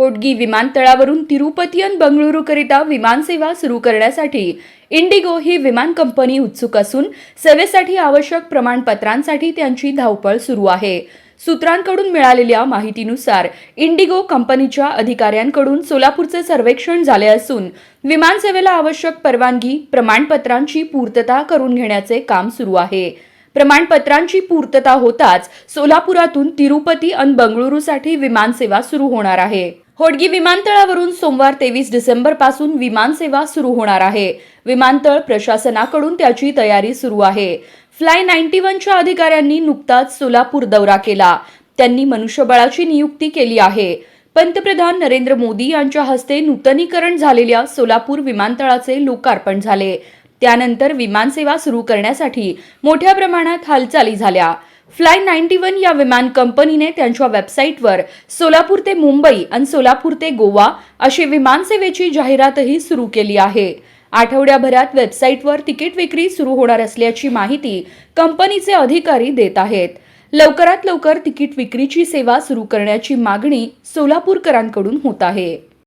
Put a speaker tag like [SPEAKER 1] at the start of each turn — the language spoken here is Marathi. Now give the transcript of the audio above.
[SPEAKER 1] होटगी विमानतळावरून तिरुपतीयन बंगळुरूकरिता विमानसेवा सुरू करण्यासाठी इंडिगो ही विमान कंपनी उत्सुक असून सेवेसाठी आवश्यक प्रमाणपत्रांसाठी त्यांची धावपळ सुरू आहे. सूत्रांकडून मिळालेल्या माहितीनुसार इंडिगो कंपनीच्या अधिकाऱ्यांकडून सोलापूरचे सर्वेक्षण झाले असून विमानसेवेला आवश्यक परवानगी प्रमाणपत्रांची पूर्तता करून घेण्याचे काम सुरू आहे. प्रमाणपत्रांची पूर्तता होताच सोलापुरातून तिरुपती आणि बंगळुरूसाठी विमानसेवा सुरू होणार आहे. होडगी विमानतळावरून सोमवार तेवीस डिसेंबरपासून विमानसेवा सुरू होणार आहे. विमानतळ प्रशासनाकडून त्याची तयारी सुरू आहे. फ्लाय नाईन्टी वनच्या अधिकाऱ्यांनी नुकताच सोलापूर दौरा केला. त्यांनी मनुष्यबळाची नियुक्ती केली आहे. पंतप्रधान नरेंद्र मोदी यांच्या हस्ते नूतनीकरण झालेल्या सोलापूर विमानतळाचे लोकार्पण झाले. त्यानंतर विमानसेवा सुरू करण्यासाठी मोठ्या प्रमाणात हालचाली झाल्या. फ्लाय नाईन्टी वन या विमान कंपनीने त्यांच्या वेबसाईटवर सोलापूर ते मुंबई आणि सोलापूर ते गोवा अशी विमानसेवेची जाहिरातही सुरू केली आहे. आठवड्याभरात वेबसाईटवर तिकीट विक्री सुरू होणार असल्याची माहिती कंपनीचे अधिकारी देत आहेत. लवकरात लवकर तिकीट विक्रीची सेवा सुरू करण्याची मागणी सोलापूरकरांकडून होत आहे.